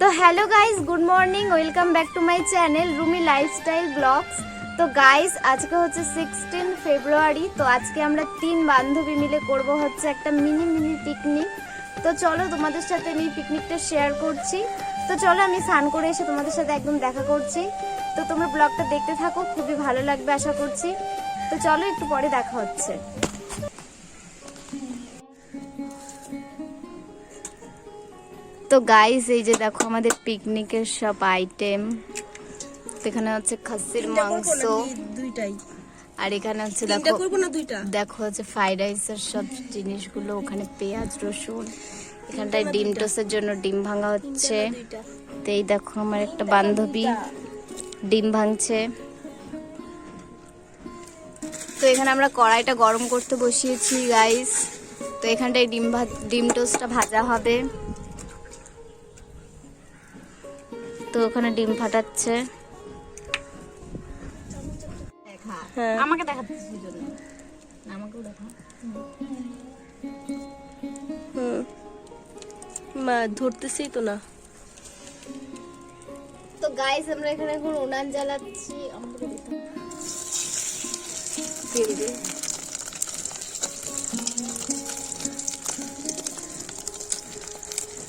তো hello guys, good morning, welcome back to my channel Rumi lifestyle blogs. তো guys, আজকে হচ্ছে sixteen ফেব্রুয়ারি তো আজকে আমরা তিন বান্ধবী মিলে করব হচ্ছে একটা মিনি মিনি পিকনিক তো চলো তোমাদের সাথে আমি পিকনিকটা শেয়ার করছি। তো চলো আমি স্নান করে এসে তোমাদের সাথে একদম দেখা করছি। তো তোমরা ব্লগটা দেখতে থাকো, খুবই ভালো লাগবে আশা করছি। তো চলো একটু পরে দেখা হচ্ছে। তো গাইস এই যে দেখো আমাদের পিকনিকের সব আইটেম এখানে হচ্ছে খাসির মাংস। দুইটাই। আর এখানে হচ্ছে দেখো করব না দুইটা? দেখো হচ্ছে ফ্রাইড রাইস রাইসের সব জিনিসগুলো ওখানে পেঁয়াজ রসুন। এখানটায় ডিম টোসের জন্য ডিম ভাঙা হচ্ছে। তো এই দেখো আমার একটা বান্ধবী ডিম ভাঙছে। তো এখানে আমরা কড়াইটা গরম করতে বসিয়েছি গাইস তো এখানটায় ডিম ভাত ডিম টোস্টটা ভাজা হবে। তো ওখানে ডিম ফাটাচ্ছে। হ্যাঁ। আমাকে মা ধরতেছেই তো না। তো গাইস আমরা এখানে এখন উনান জ্বালাচ্ছি।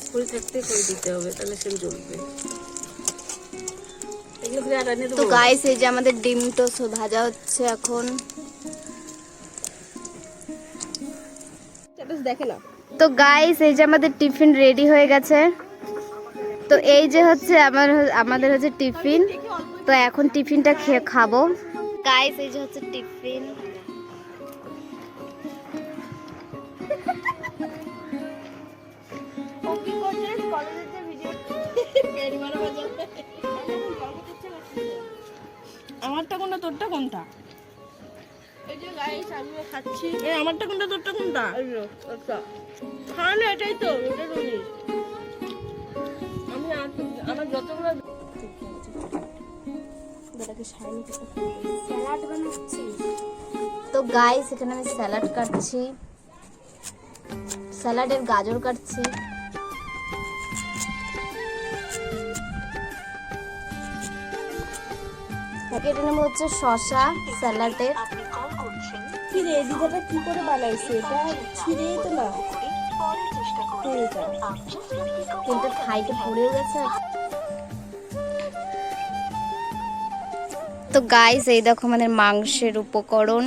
ফুল থাকতে করে দিতে হবে তাহলে সে জ্বলবে। তো গাইস এই যে আমাদের ডিম টোস্ট ভাজা হচ্ছে এখন। দেখে না তো গাইস এই যে আমাদের টিফিন রেডি হয়ে গেছে। তো এই যে হচ্ছে আমার আমাদের হচ্ছে টিফিন। তো এখন টিফিনটা খেয়ে খাব। গাইস এই যে হচ্ছে টিফিন। তোরটা কোনটা? এই যে গাইস আমি খাচ্ছি। এই আমারটা কোনটা তোরটা কোনটা? আচ্ছা। হ্যাঁ এটাই তো রুনির আমি আমার যতগুলো তো গাইস এখানে আমি স্যালাড কাটছি। স্যালাডের গাজর কাটছি। কেটে নেব হচ্ছে শশা স্যালাডের। কি রে দিদাটা কি করে বানাইছে? এটা ছিঁড়েই তো না। কিন্তু হাইটে পড়েও গেছে তো গাইস এই দেখো আমাদের মাংসের উপকরণ।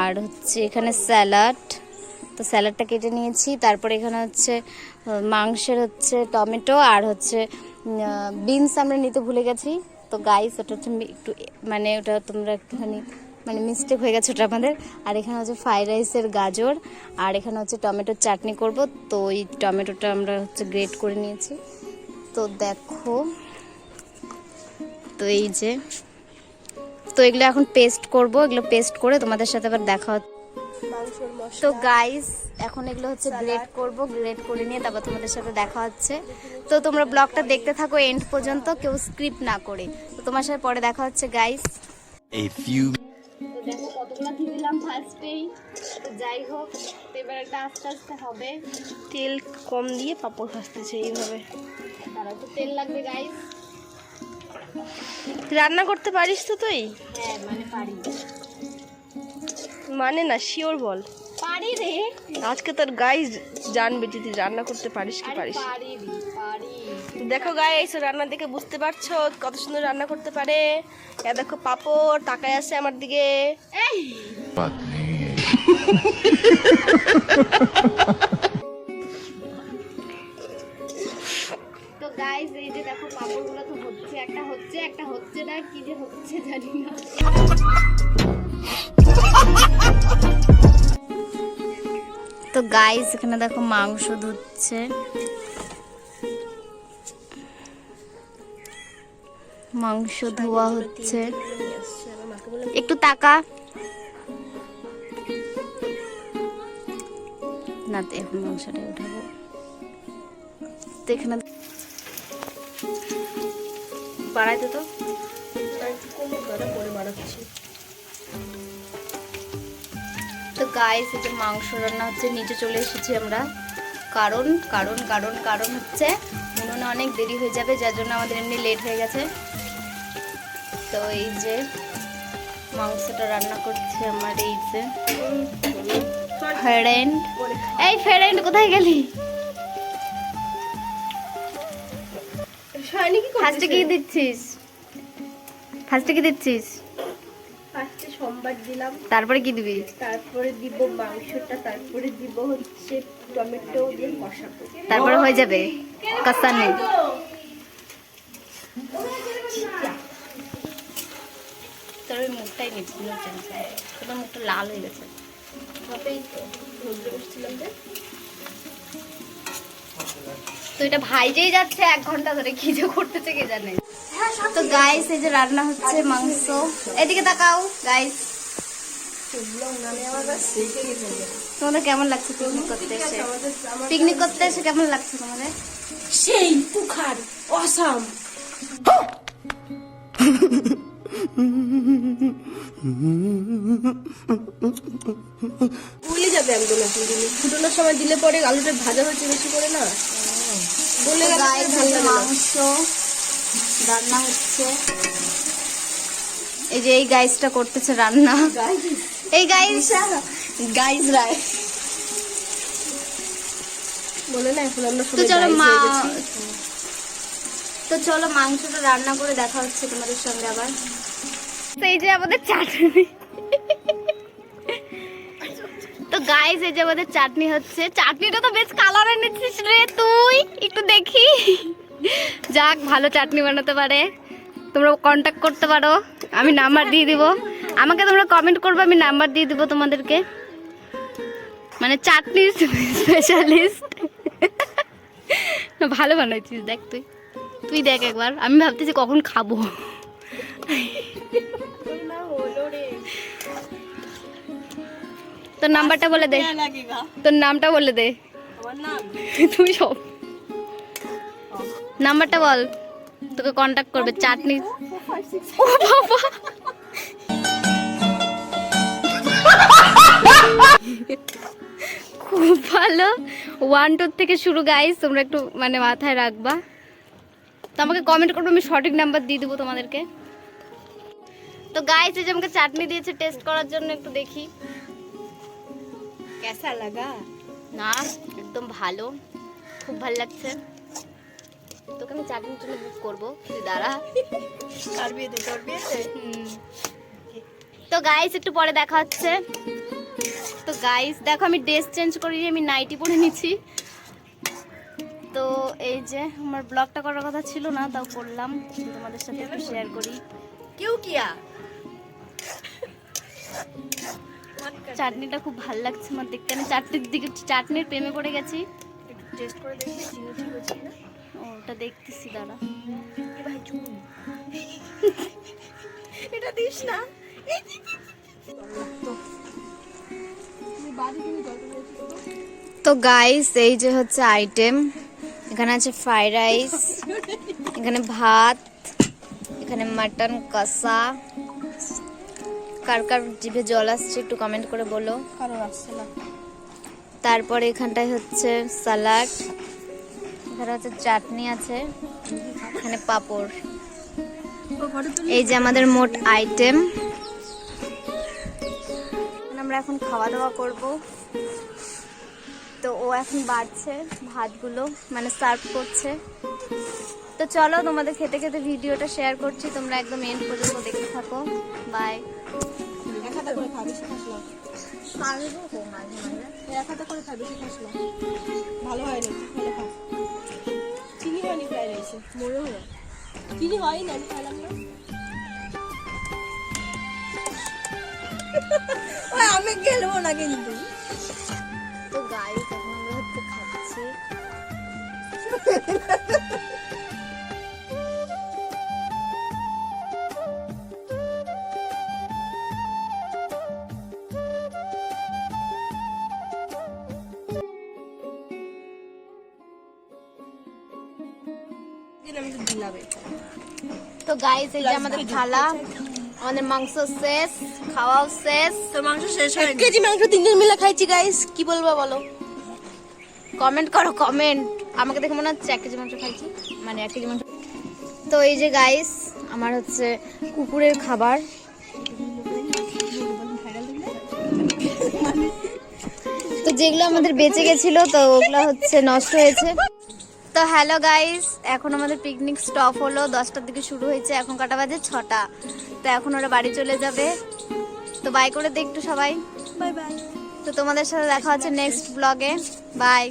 আর হচ্ছে এখানে স্যালাড। তো স্যালাডটা কেটে নিয়েছি। তারপরে এখানে হচ্ছে মাংসের হচ্ছে টমেটো আর হচ্ছে বিনস আমরা নিতে ভুলে গেছি। তো গাইস ওটা হচ্ছে একটু মানে ওটা তোমরা একটুখানি মানে মিস্টেক হয়ে গেছে ওটা আমাদের। আর এখানে হচ্ছে ফ্রাইড রাইসের গাজর, আর এখানে হচ্ছে টমেটোর চাটনি করব। তো এই টমেটোটা আমরা হচ্ছে গ্রেট করে নিয়েছি। তো দেখো, তো এই যে, তো এগুলো এখন পেস্ট করব। এগুলো পেস্ট করে তোমাদের সাথে আবার দেখা হচ্ছে। তো গাইস এখন এগুলো হচ্ছে গ্রেড করব গ্রেড করে নিয়ে তারপর তোমাদের সাথে দেখা হচ্ছে। তো তোমরা ব্লগটা দেখতে থাকো এন্ড পর্যন্ত কেউ স্ক্রিপ্ট না করে। তো তোমার সাথে পরে দেখা হচ্ছে গাইস A few দেখো কতগুলো দিলাম ফার্স্টেই তো যাই হোক তো এবার একটা আস্তে আস্তে হবে। তেল কম দিয়ে পাপড় ভাজতেছে এইভাবে। তারা তো তেল লাগবে গাইস রান্না করতে পারিস তো তুই? হ্যাঁ মানে পারি। মানে না শিওর বল। পারি রে। আজকে তোর গাই জানবে যদি রান্না করতে পারিস কি পারিস। দেখো গাইস রান্না দেখে বুঝতে পারছ কত সুন্দর রান্না করতে পারে। এ দেখো পাপড় তাকায় আছে আমার দিকে। তো দেখো পাপড়গুলো তো হচ্ছে একটা হচ্ছে একটা হচ্ছে না কি যে হচ্ছে জানি না। তো গাইস এখানে দেখো মাংস ধুচ্ছে। মাংস ধোয়া হচ্ছে। একটু তাকা। না, তো এখন মাংসটা উঠাবো। এখানে বাড়াইতে তো। বাড়াচ্ছি। গাইস এই যে মাংস রান্না হচ্ছে নিচে চলে এসেছি আমরা। কারণ কারণ কারণ কারণ হচ্ছে উনুনে অনেক দেরি হয়ে যাবে যার জন্য আমাদের এমনি লেট হয়ে গেছে। তো এই যে মাংসটা রান্না করছে আমার এই যে ফ্রেন্ড এই ফ্রেন্ড কোথায় গেলি? ফার্স্টে কি দিচ্ছিস? ফার্স্টে কি দিচ্ছিস? ফার্স্টে সোমবার দিলাম। তারপরে কি দিবি? তারপরে দিব মাংসটা তারপরে দিব হচ্ছে টমেটো দিয়ে কষাবো তারপরে হয়ে যাবে কষানো তোর ওই মুখটাই নিচ্ছি তোমার মুখটা লাল হয়ে গেছে। তো এটা ভাইজেই যাচ্ছে এক ঘণ্টা ধরে কি যে করতেছে কে জানে। তো গাইস এই যে রান্না হচ্ছে মাংস। এদিকে তাকাও গাইস তোমাদের কেমন লাগছে পিকনিক করতে এসে? পিকনিক করতে এসে কেমন লাগছে তোমাদের? সেই তুখার অসাম ভুলে যাবে একদম এখন দিলে ফুটানোর সময় দিলে পরে আলুটা ভাজা হচ্ছে বেশি করে না। বলে মাংস। রান্না হচ্ছে। এই যে এই গাইসটা করতেছে রান্না। এই গাইস। গাইস রায়। বলে না এখন আমরা তো চলো মা তো চলো মাংসটা রান্না করে দেখা হচ্ছে তোমাদের সঙ্গে আবার। তো এই যে আমাদের চাটনি। তো গাইস এই যে আমাদের চাটনি হচ্ছে। চাটনিটা তো বেশ কালার এনেছিস রে তুই। একটু দেখি। যাক ভালো চাটনি বানাতে পারে। তোমরা কন্ট্যাক্ট করতে পারো আমি নাম্বার দিয়ে দিব। আমাকে তোমরা কমেন্ট করবে আমি নাম্বার দিয়ে দিব তোমাদেরকে। মানে চাটনির স্পেশালিস্ট ভালো বানাইছিস দেখ তুই। তুই দেখ একবার আমি ভাবতেছি কখন খাব। তোর নাম্বারটা বলে দে। তোর নামটা বলে দে। তুই সব নাম্বারটা বল। তোকে কন্ট্যাক্ট করবে চাটনি। ও বাবা। খুব ভালো। ওয়ান টুর থেকে শুরু গাইস তোমরা একটু মানে মাথায় রাখবা। তো আমাকে কমেন্ট করবে আমি সঠিক নাম্বার দিয়ে দেবো তোমাদেরকে। তো গাইস এই যে আমাকে চাটনি দিয়েছে টেস্ট করার জন্য একটু দেখি। কেসা লাগা? না একদম ভালো। খুব ভালো লাগছে। তোকে আমি চাকরির জন্য বুক করব। তুই দাঁড়া। কার বিয়েতে তোর বিয়েতে? তো গাইস একটু পরে দেখা হচ্ছে। তো গাইস দেখো আমি ড্রেস চেঞ্জ করি আমি নাইটি পরে নিছি। তো এই যে আমার ব্লগটা করার কথা ছিল না তাও করলাম। তোমাদের সাথে একটু শেয়ার করি। কেউ কিয়া চাটনিটা খুব ভালো লাগছে আমার দেখতে। আমি চাটনির দিকে চাটনির প্রেমে পড়ে গেছি। টেস্ট করে দেখি চিনি ঠিক হচ্ছে না ওটা দেখতেছি দাঁড়া। ভাই চুন এটা দিস না। তো? গাইস এই যে হচ্ছে আইটেম এখানে আছে ফ্রাইড রাইস এখানে ভাত এখানে মাটন কষা। কার কার জিভে জল আসছে একটু কমেন্ট করে বলো। তারপরে এখানটায় হচ্ছে স্যালাড এখানে হচ্ছে চাটনি আছে, এখানে পাঁপড়। এই যে আমাদের মোট আইটেম আমরা এখন খাওয়া দাওয়া করব। তো ও এখন বাড়ছে ভাতগুলো মানে সার্ভ করছে। তো চলো তোমাদের খেতে খেতে ভিডিওটা শেয়ার করছি, তোমরা একদম এন্ড পর্যন্ত দেখতে থাকো। বাই হাতে করে ফ্রাইড মনে হলো? কিছু হয় না আমি খেলাম না আমি খেলব না কিন্তু। তো গায়ে এখন আমরা খাচ্ছি। তো গাইস এই যে আমাদের থালা আমাদের মাংস শেষ খাওয়াও শেষ। তো মাংস শেষ হয় কেজি মাংস তিনজন মিলে খাইছি গাইস কি বলব বলো? কমেন্ট করো কমেন্ট আমাকে দেখে মনে হচ্ছে এক কেজি মাংস খাইছি মানে এক কেজি মাংস। তো এই যে গাইস আমার হচ্ছে কুকুরের খাবার। তো যেগুলো আমাদের বেঁচে গেছিল তো ওগুলো হচ্ছে নষ্ট হয়েছে। তো হ্যালো গাইস এখন আমাদের পিকনিক স্টপ হলো। দশটার দিকে শুরু হয়েছে এখন কাটা বাজে? ছটা। তো এখন ওরা বাড়ি চলে যাবে। তো বাই করে দে একটু সবাই। বাই বাই তো তোমাদের সাথে দেখা হচ্ছে নেক্সট ব্লগে বাই